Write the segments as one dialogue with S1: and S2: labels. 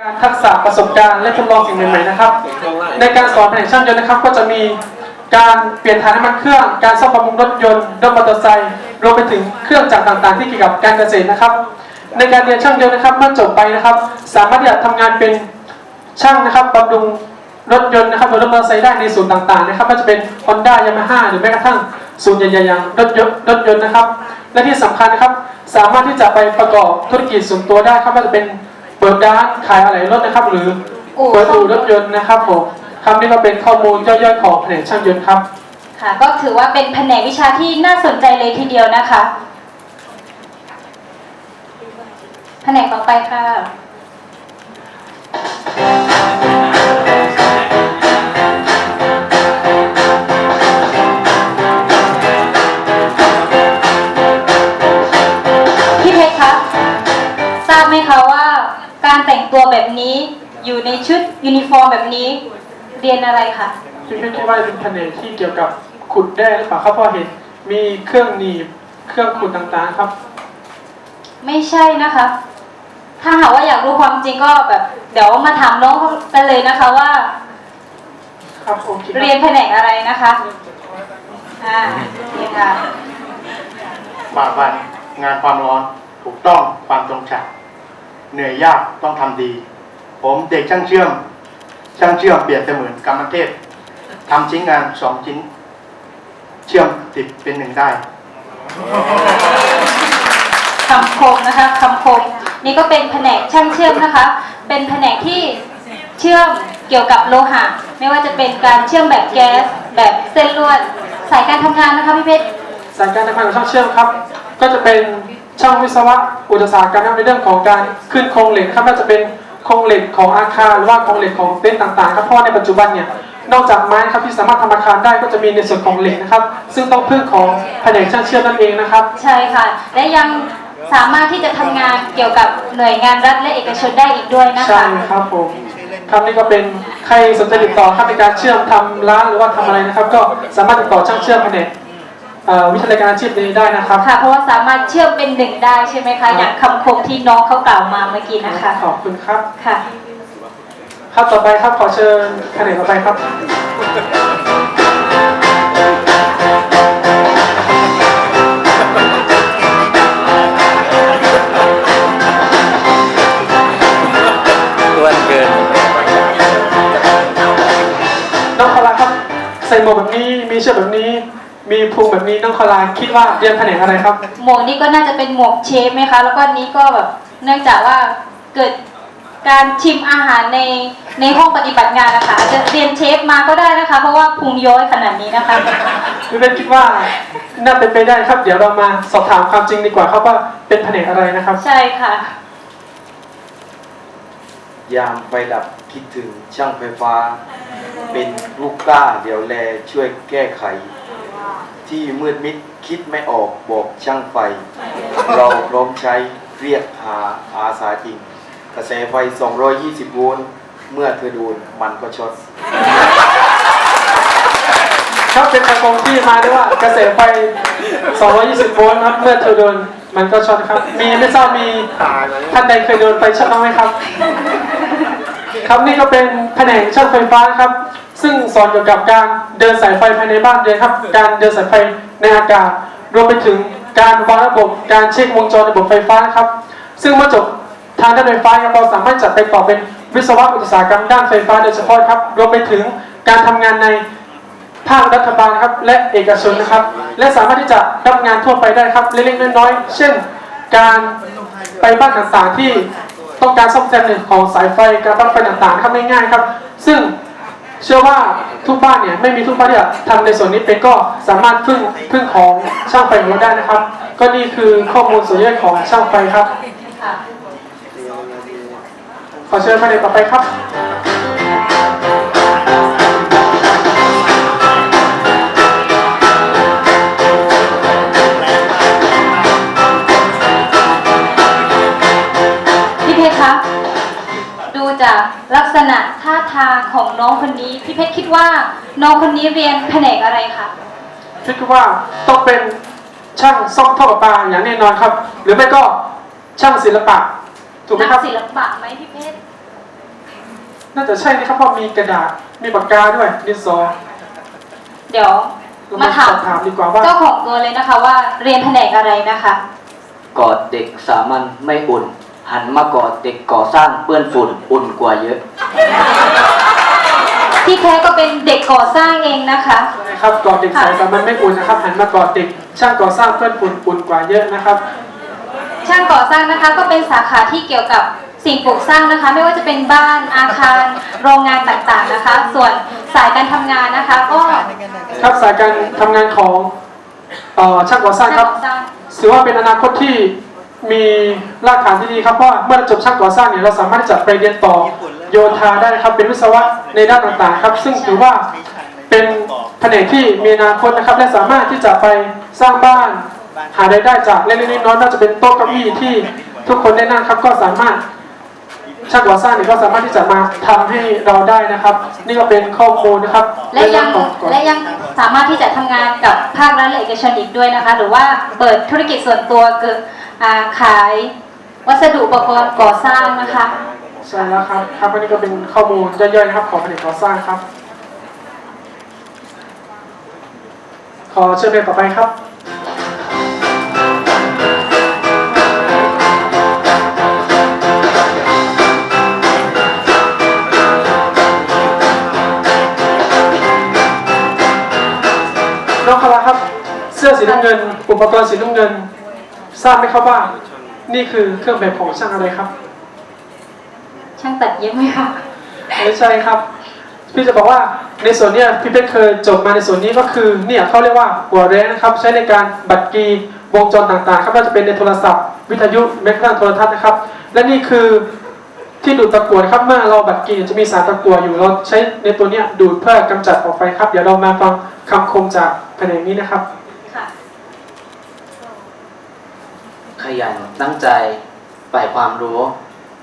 S1: การทักษะประสบการณ์และทดลองสิ่งใหม่ๆนะครับ ในการสอนแผนกช่างยนต์นะครับ ก็จะมีการเปลี่ยนถ่ายน้ำมันเครื่อง การซ่อมบำรุงรถยนต์รถมอเตอร์ไซค์รวมไปถึงเครื่องจักรต่างๆ ที่เกี่ยวกับการเกษตรนะครับ ในการเรียนช่างยนต์นะครับเมื่อจบไปนะครับ สามารถที่จะทำงานเป็นช่างนะครับบำรุงรถยนต์นะครับหรือรถมอเตอร์ไซค์ได้ในศูนย์ต่างๆนะครับไม่ว่าจะเป็น Honda Yamaha หรือแม้กระทั่งศูนย์ใหญ่ๆอย่างรถยนต์รถยนต์นะครับ และที่สำคัญนะครับสามารถที่จะไปประกอบธุรกิจส่วนตัวได้ครับไม่ว่าจะเป็นเปิดร้านขายอะไหล่รถนะครับ หรือ
S2: อู่
S1: เปิดอู่รถยนต์นะครับผมคำนี้ก็เป็นข้อมูลย่อยๆของแผนกช่างยนต์ครับ
S2: ค่ะ ก็ถือว่าเป็นแผนกวิชาที่น่าสนใจเลยทีเดียวนะคะ แผนกต่อไปค่ะพี่เพชรคะทราบไหมคะว่าการแต่งตัวแบบนี้ อยู่ในชุดยูนิฟอร์มแบบนี้ เรียนอะไรคะ
S1: พี่พี่คิดว่าเป็นแผนกที่เกี่ยวกับขุดแร่หรือเปล่าครับเพราะเห็นมีเครื่องหนีบเครื่องขุดต่างๆครับ
S2: ไม่ใช่นะคะ ถ้าหากว่าอยากรู้ความจริงก็แบบ เดี๋ยวมาถามน้องกันเลยนะคะว่า
S1: ครับโอเคครับ
S2: เรียนแผนกอะไรนะคะอ่านี่ค่ะ
S3: ฝ่าฟันงานความร้อนถูกต้องความตรงฉับ เหนื่อยยากต้องทำดี ผมเด็กช่างเชื่อม ช่างเชื่อมเปรียบเสมือนกรรมเทพทำชิ้นงานสองชิ้น เชื่อมติดเป็นหนึ่งได้
S2: คำคมนะคะคำคมนี่ก็เป็นแผนกช่างเชื่อมนะคะ เป็นแผนกที่เชื่อมเกี่ยวกับโลหะไม่ว่าจะเป็นการเชื่อมแบบแก๊ส แบบเส้นลวดสายการทำงานนะคะพี่เพชร
S1: สายการทำงานของช่างเชื่อมครับ ก็จะเป็น ช่างวิศวะอุตสาหกรรมนะครับในเรื่องของการขึ้นโครงเหล็กนะครับไม่ว่าจะเป็นโครงเหล็กของอาคารหรือว่าโครงเหล็กของเต็นท์ต่างๆครับเพราะว่าในปัจจุบันเนี่ยนอกจากไม้นะครับที่สามารถทำอาคารได้ก็จะมีในส่วนของเหล็กนะครับ ซึ่งต้องพึ่งของแผนกช่างเชื่อมนั่นเองนะครับ
S2: ใช่ค่ะ และยังสามารถที่จะทำงานเกี่ยวกับหน่วยงานรัฐและเอกชนได้อีกด้วยนะ
S1: ใช่
S2: คะ
S1: ครับผมครับนี่ก็เป็นใครสนใจติดต่อครับในการเชื่อมทำร้านหรือว่าทำอะไรนะครับ ก็สามารถติดต่อช่างเชื่อมแผนกเอ่อ วิทยาลัยการอาชีพนี้ได้นะครับ
S2: ค่ะเพราะว่าสามารถเชื่อมเป็นหนึ่งได้ใช่ไหมคะอย่างคำคมที่น้องเขากล่าวมาเมื่อกี้นะคะ
S1: ขอบคุณครับ
S2: ค่ะ
S1: ครับต่อไปครับขอเชิญแผนกต่อไปครับ
S4: อ้วนเกิน
S1: น้องคอลาครับใส่หมวกแบบนี้มีเชือกแบบนี้ มีพุงแบบนี้น้องคอลาคิดว่าเรียนแผนกอะไรครับ
S2: หมวกนี้ก็น่าจะเป็นหมวกเชฟไหมคะ แล้วก็นี้ก็แบบเนื่องจากว่าเกิดการชิมอาหารในในห้องปฏิบัติงานนะคะอาจจะเรียนเชฟมาก็ได้นะคะ เพราะว่าพุงย้อยขนาดนี้นะคะ
S1: พี่เป็นคิดว่าน่าเป็นไปได้ครับ เดี๋ยวเรามาสอบถามความจริงดีกว่าครับว่าเป็นแผนกอะไรนะครับ
S2: ใช่ค่ะ
S4: ยามไฟดับคิดถึงช่างไฟฟ้า เป็นลูกกล้าเดี๋ยวแลช่วยแก้ไข ที่มืดมิดคิดไม่ออกบอกช่างไฟ เราพร้อมใช้เรียกหาอาสาจริง กระแสไฟ 220 โวลต์เมื่อเธอโดนมันก็ช็อต
S1: ครับเป็นกระโปรงที่มาด้วยว่ากระแสไฟ 220 โวลต์ครับเมื่อเธอโดนมันก็ช็อตครับ มีไม่ทราบมีท่านใดเคยโดนไฟช็อตบ้างไหมครับ ครับนี่ก็เป็นแผนกช่างไฟฟ้าครับ ซึ่งสอนเกี่ยวกับการ เดินสายไฟภายในบ้านเรือนครับ การเดินสายไฟในอากาศ รวมไปถึงการวางระบบการเช็ควงจรระบบไฟฟ้าครับ ซึ่งเมื่อจบทางด้านไฟฟ้าเราสามารถจัดไปต่อเป็นวิศวะอุตสาหกรรมด้านไฟฟ้าโดยเฉพาะครับ รวมไปถึงการทำงานในภาครัฐบาลครับและเอกชนนะครับ และสามารถที่จะรับงานทั่วไปได้ครับเล็กๆน้อยๆเช่น การไปบ้านต่างๆที่ต้องการซ่อมแซมในของสายไฟการตั้งไฟต่างๆครับง่ายๆครับ ซึ่ง เชื่อว่าทุกบ้านเนี่ยไม่มีทุกบ้านที่จะทำในส่วนนี้เป็นก็สามารถพึ่งพึ่งของช่างไฟของเราได้นะครับ ก็นี่คือข้อมูลส่วนย่อยของช่างไฟครับ
S2: ค่ะ
S1: ขอเชิญประเด็นต่อไปครับ
S2: พี่เพชรคะดูจากลักษณะท่า ทางของน้องคนนี้พี่เพชรคิดว่าน้องคนนี้เรียนแผนกอะไรคะ
S1: คิดว่าต้องเป็นช่างซ่อมท่อประปาอย่างแน่นอนครับ หรือไม่ก็ช่างศิลปะ ถูกไหม
S2: นัก
S1: ครับ
S2: ศิลปะไหมพี่เพชร
S1: น่าจะใช่นะครับเพราะมีกระดาษมีปากกาด้วยดินสอ
S2: เดี๋ยว
S1: เรา
S2: มา
S1: มา
S2: ถาม
S1: สอบถามดีกว่าว่า
S2: เจ้าของตัวเลยนะคะว่าเรียนแผนกอะไรนะคะ
S5: กอดเด็กสามัญไม่อุ่น หันมากอดเด็กก่อสร้างเปื้อนฝุ่นอุ่นกว่าเยอะ
S2: ที่แท้ก็เป็นเด็กก่อสร้างเองนะคะ
S1: นะครับกอดเด็กสายสามัญไม่อุ่นนะครับ หันมากอดเด็กช่างก่อสร้างเพื่อนปุ่นอุ่นกว่าเยอะนะครับ
S2: ช่างก่อสร้างนะคะก็เป็นสาขาที่เกี่ยวกับสิ่งปลูกสร้างนะคะ ไม่ว่าจะเป็นบ้านอาคาร โรงงานต่างๆนะคะ ส่วนสายการทำงานนะคะ ก็
S1: ครับสายการทำงานของเอ่อช่างก่อสร้าง
S2: ช่าง
S1: ครับ
S2: ก่อสร้าง
S1: ถือว่าเป็นอนาคตที่ มีรากฐานที่ดีครับเพราะว่าเมื่อเราจบช่างก่อสร้างเนี่ยเราสามารถที่จะไปเรียนต่อโยธาได้นะครับ เป็นวิศวะในด้านต่างๆครับ ซึ่งถือว่าเป็นแผนกที่มีอนาคตนะครับ และสามารถที่จะไปสร้างบ้าน หารายได้จากเล็กๆน้อยๆน่าจะเป็นโต๊ะเก้าอี้ที่ทุกคนได้นั่งครับ ก็สามารถช่างก่อสร้างเนี่ยก็สามารถที่จะมาทำให้เราได้นะครับ นี่ก็เป็นข้อมูลนะครับ
S2: และยัง
S1: ในเรื่องของก่อ
S2: และยังสามารถที่จะทำงานกับภาครัฐและเอกชนอีกด้วยนะคะ หรือว่าเปิดธุรกิจส่วนตัวเกิดอ่า ขายวัสดุอุปกรณ์ก่อสร้างนะคะ
S1: ใช่แล้วครับครับอันนี้ก็เป็นข้อมูลย่อยๆนะครับของแผนกก่อสร้างครับ ขอเชิญเพลงต่อไปครับน้องคาราครับ เสื้อสีน้ำเงิน อุปกรณ์สีน้ำเงิน ทราบไหมครับว่า นี่คือเครื่องแบบของช่างอะไรครับ
S2: ช่างตัดเย็บไหมคะ
S1: ไม่ใช่ครับ พี่จะบอกว่าในส่วนเนี้ยพี่เป๊กเคยจบมาในส่วนนี้ก็คือเนี่ยเขาเรียกว่าหัวเรนนะครับ ใช้ในการบัตรกีวงจรต่างๆ ครับไม่ว่าจะเป็นในโทรศัพท์ วิทยุแม้กระทั่งโทรทัศน์นะครับ และนี่คือที่ดูดตะกั่วนะครับเมื่อเราบัตรกีจะมีสารตะกั่วอยู่เราใช้ในตัวเนี้ยดูดเพื่อกำจัดออกไปครับ เดี๋ยวเรามาฟังคำคมจากแผนกนี้นะครับ
S2: ค่ะ
S5: ขยันตั้งใจใฝ่ความรู้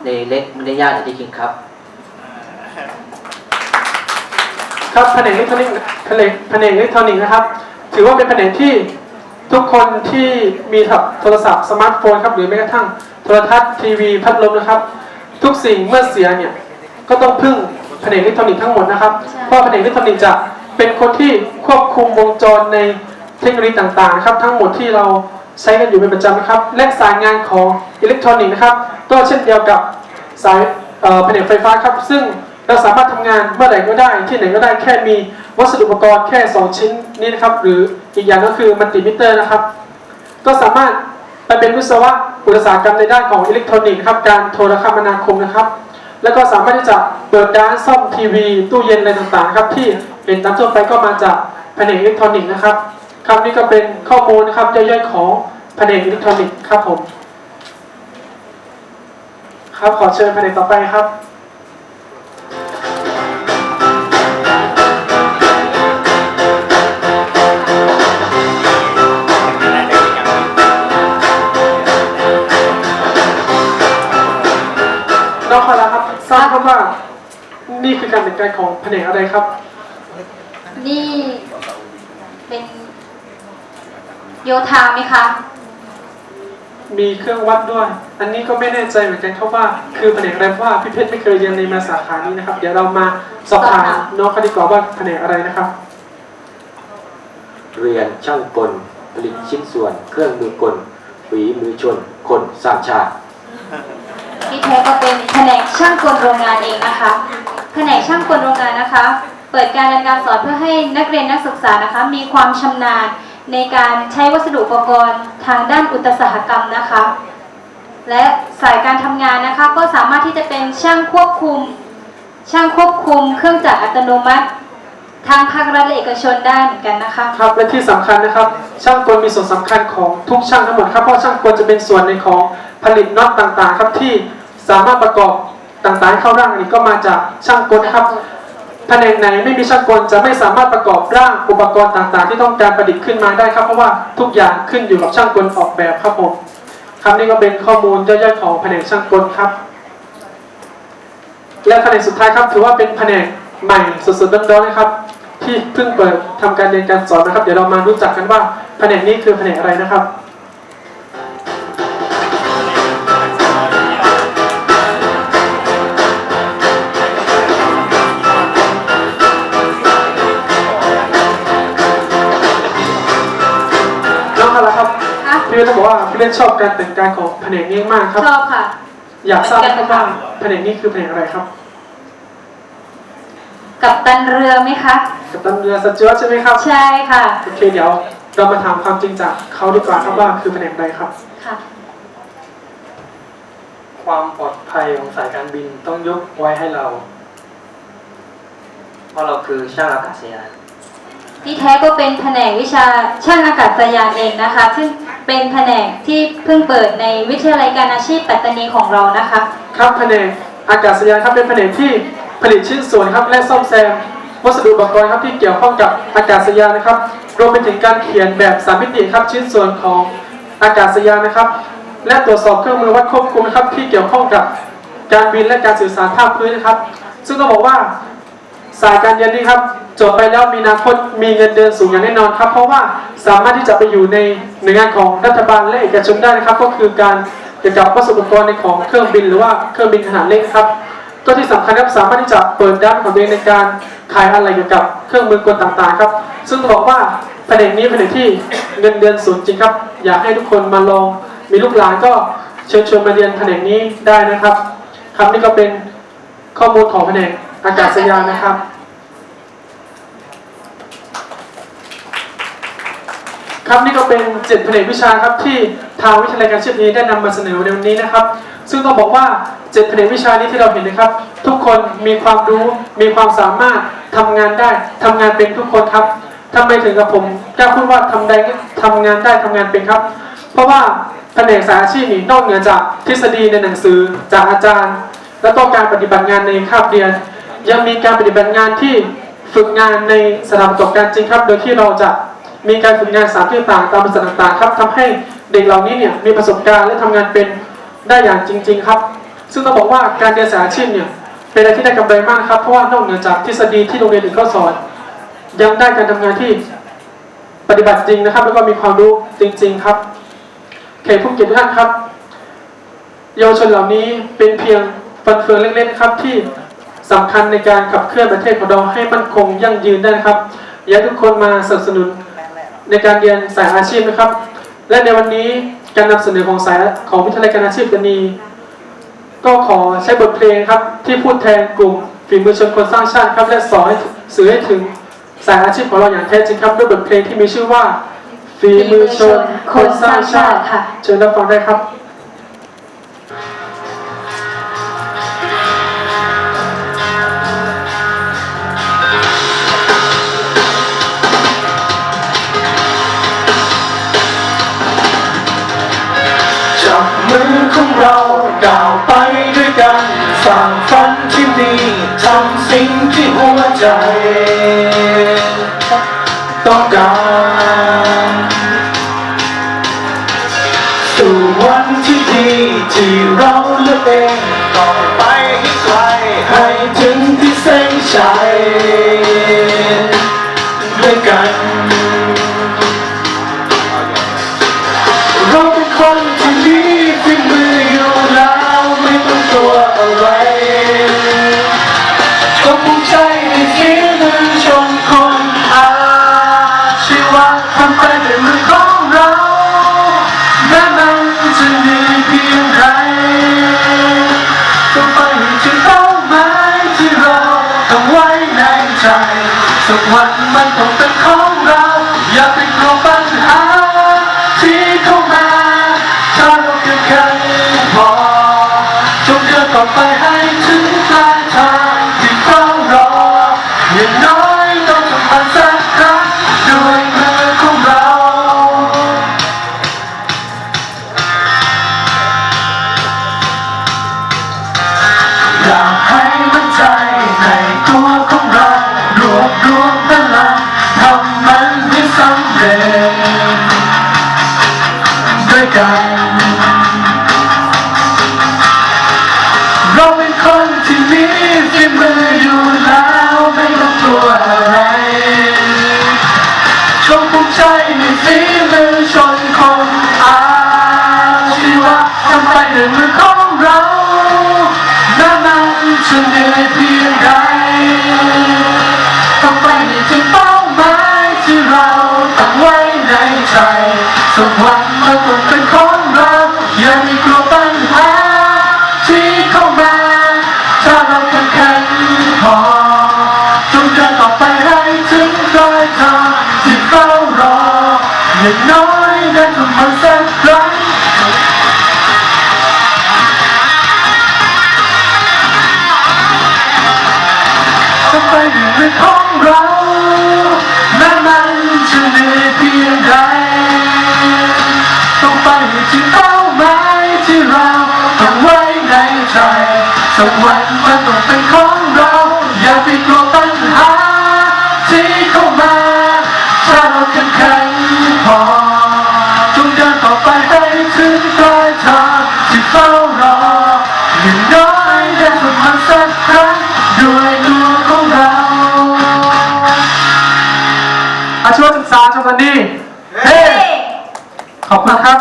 S5: ในเล็กไม่ได้ยากอย่างที่คิดครับ
S1: ครับแผนกอิเล็กทรอนิกส์แผนกแผนกอิเล็กทรอนิกส์นะครับ ถือว่าเป็นแผนกที่ทุกคนที่มีโทรศัพท์สมาร์ทโฟนครับหรือแม้กระทั่งโทรทัศน์ทีวีพัดลมนะครับ ทุกสิ่งเมื่อเสียเนี่ยก็ต้องพึ่งแผนกอิเล็กทรอนิกส์ทั้งหมดนะครับ
S2: ใช่
S1: เพราะแผนกอิเล็กทรอนิกส์จะเป็นคนที่ควบคุมวงจรในเทคโนโลยีต่างๆนะครับทั้งหมดที่เรา ใช้กันอยู่เป็นประจำนะครับ และสายงานของอิเล็กทรอนิกส์นะครับ ก็เช่นเดียวกับสายแผนไฟฟ้าครับ ซึ่งเราสามารถทำงานเมื่อไหร่ก็ได้ที่ไหนก็ได้แค่มีวัสดุอุปกรณ์แค่ 2 ชิ้นนี้นะครับ หรืออีกอย่างก็คือมัลติมิเตอร์นะครับ ก็สามารถไปเป็นวิศวะอุตสาหกรรมในด้านของอิเล็กทรอนิกส์ครับการโทรคมนาคมนะครับ แล้วก็สามารถที่จะเปิดร้านซ่อมทีวี ตู้เย็นอะไรต่างๆครับที่เห็นตามทั่วไปก็มาจากแผนอิเล็กทรอนิกส์นะครับ ครับนี่ก็เป็นข้อมูลนะครับย่อยๆของแผนกอิเล็กทรอนิกส์ครับผมครับขอเชิญแผนกต่อไปครับน้องคาราครับทราบครับว่า นี่คือการแต่งกายของแผนกอะไรครับ
S2: นี่ โยธาไหมคะ
S1: มีเครื่องวัดด้วย อันนี้ก็ไม่แน่ใจเหมือนกันครับว่า คือแผนกอะไรเพราะว่าพี่เพชรไม่เคยเรียนในมาสาขานี้นะครับ เดี๋ยวเรามาสอบถามน้องเขาดีกว่าว่าแผนกอะไรนะครับ
S6: เรียนช่างกล ผลิตชิ้นส่วน เครื่องมือกลฝีมือชน คนสร้างชาติ
S2: ที่แท้ก็เป็นแผนกช่างกลโรงงานเองนะคะ แผนกช่างกลโรงงานนะคะ เปิดการเรียนการสอนเพื่อให้นักเรียนนักศึกษานะคะ มีความชำนาญ ในการใช้วัสดุอุปกรณ์ทางด้านอุตสาหกรรมนะคะ และสายการทำงานนะคะก็สามารถที่จะเป็นช่างควบคุม ช่างควบคุม เครื่องจักรอัตโนมัติทางภาครัฐและเอกชนได้เหมือนกันนะคะ
S1: ครับและที่สำคัญนะครับ ช่างกลมีส่วนสำคัญของทุกช่างทั้งหมดครับเพราะช่างกลจะเป็นส่วนในของผลิตน็อตต่างๆ ครับที่สามารถประกอบต่างๆ เข้าร่างอันนี้ก็มาจากช่างกลนะครับ แผนกไหนไม่มีช่างกลจะไม่สามารถประกอบร่างอุปกรณ์ต่างๆ ที่ต้องการประดิษฐ์ขึ้นมาได้ครับ เพราะว่าทุกอย่างขึ้นอยู่กับช่างกลออกแบบครับผมครับนี่ก็เป็นข้อมูลย่อยๆของแผนกช่างกลครับ และแผนกสุดท้ายครับ ถือว่าเป็นแผนกใหม่สดๆร้อนๆนะครับ ที่เพิ่งเปิดทำการเรียนการสอนนะครับ เดี๋ยวเรามารู้จักกันว่าแผนกนี้คือแผนกอะไรนะครับ นต้องบอกว่าผู้เล่นชอบการแต่งกายของแผนกนี้มากครับ
S2: ชอบค่ะ
S1: อยากทราบครับว่าแผนกนี้คือแผนกอะไรครับ
S2: กับตันเรือไหมคะ
S1: กัปตันเรือสจวตใช่ไหมครับ
S2: ใช่ค่ะ
S1: โอเคเดี๋ยวเรามาถามความจริงจากเขาดีกว่าครับว่าคือแผนกใดครับ
S2: ค่ะ
S1: ความปลอดภัยของสายการบินต้องยกไว้ให้เรา
S5: เพราะเราคือช่างอากาศยาน
S2: ที่แท้ก็เป็นแผนกวิชาช่างอากาศยานเองนะคะ ซึ่ง เป็นแผนกที่เพิ่งเปิดในวิทยาลัยการอาชีพปัตตานีของเรานะคะ
S1: ครับแผนกอากาศยานครับเป็นแผนกที่ผลิตชิ้นส่วนครับและซ่อมแซมวัสดุอุปกรณ์ครับที่เกี่ยวข้องกับอากาศยานนะครับ รวมไปถึงการเขียนแบบสามมิติครับชิ้นส่วนของอากาศยานนะครับ และตรวจสอบเครื่องมือวัดควบคุมครับที่เกี่ยวข้องกับการบินและการสื่อสารภาคพื้นนะครับ ซึ่งต้องบอกว่าสายการเรียนนี้ครับ จบไปแล้วมีอนาคตมีเงินเดือนสูงอย่างแน่นอนครับ เพราะว่าสามารถที่จะไปอยู่ในหน่วยงานของรัฐบาลและเอกชนได้นะครับ ก็คือการเกี่ยวกับวัสดุอุปกรณ์ในของเครื่องบินหรือว่าเครื่องบินขนาดเล็กครับก็ที่สำคัญครับสามารถที่จะเปิดด้านของตัวเองในการขายอะไรเกี่ยวกับเครื่องมือกลต่างๆ ครับ ซึ่งต้องบอกว่าแผนกนี้แผนกที่เงินเดือนสูงจริงครับ อยากให้ทุกคนมาลองมีลูกหลานก็เชิญชวนมาเรียนแผนกนี้ได้นะครับ ครับนี่ก็เป็นข้อมูลของแผนกอากาศยานนะครับ ครับนี่ก็เป็นเจ็ดแผนกวิชาครับที่ทางวิทยาลัยการอาชีพนี้ได้นำมาเสนอในวันนี้นะครับ ซึ่งต้องบอกว่าเจ็ดแผนกวิชานี้ที่เราเห็นนะครับ ทุกคนมีความรู้มีความสามารถทำงานได้ทำงานเป็นทุกคนครับทำไมถึงกับผมกล้าพูดว่าทำได้ทำงานได้ทำงานเป็นครับ เพราะว่าแผนกสายอาชีพนี้นอกเหนือจากทฤษฎีในหนังสือจากอาจารย์ และต้องการปฏิบัติงานในคาบเรียน ยังมีการปฏิบัติงานที่ฝึกงานในสถานประกอบการจริงครับ โดยที่เราจะ มีการฝึกงานสามที่ต่างๆตามบริษัทต่างๆครับทำให้เด็กเหล่านี้เนี่ยมีประสบการณ์และทำงานเป็นได้อย่างจริง ๆ ครับ ซึ่งต้องบอกว่าการเรียนสายอาชีพเนี่ยเป็นอะไรที่ได้กำไรมากครับเพราะว่านอกเหนือจากทฤษฎีที่โรงเรียนอื่นเขาสอน ยังได้การทำงานที่ปฏิบัติจริงนะครับ แล้วก็มีความรู้จริง ๆ ครับเขตผู้เกียรติทุกท่านครับ เยาวชนเหล่านี้เป็นเพียงฟันเฟืองเล็กๆนะครับที่สำคัญในการขับเคลื่อนประเทศของเราให้มั่นคงยั่งยืนได้นะครับอยากทุกคนมาสนับสนุน ในการเรียนสายอาชีพนะครับ และในวันนี้การนำเสนอของสายของวิทยาลัยการอาชีพกันนี้ก็ขอใช้บทเพลงครับ ที่พูดแทนกลุ่มฝีมือชนคนสร้างชาติครับ และสอนให้สื่อให้ถึงสายอาชีพของเราอย่างแท้จริงครับด้วยบทเพลงที่มีชื่อว่าฝีมือชนคนสร้างชาติเชิญรับฟังได้ครับ
S7: มือของเราก้าวไปด้วยกันสร้างฝันที่ดีทำสิ่งที่หัวใจ ต่อไป สักวันมันคต้องเป็นของเราอย่าไปกลัวปัญหาที่เข้ามาถ้าเราแข็งแข็งพอจงเดินต่อไปให้ถึงปลายทางที่เฝ้ารออย่างน้อย สักวันมันต้องเป็นของเรา อย่าไปกลัวปัญหาที่เข้ามาถ้าเราแข็งแข็งพอจงเดินต่อไปให้ถึงปลายทางที่เฝ้ารออย่างน้อยได้ทำมันสักครั้งด้วยตัวของเรา
S1: อาชีวศึกษาจังหวัดนี้เฮ้ ขอบคุณครับ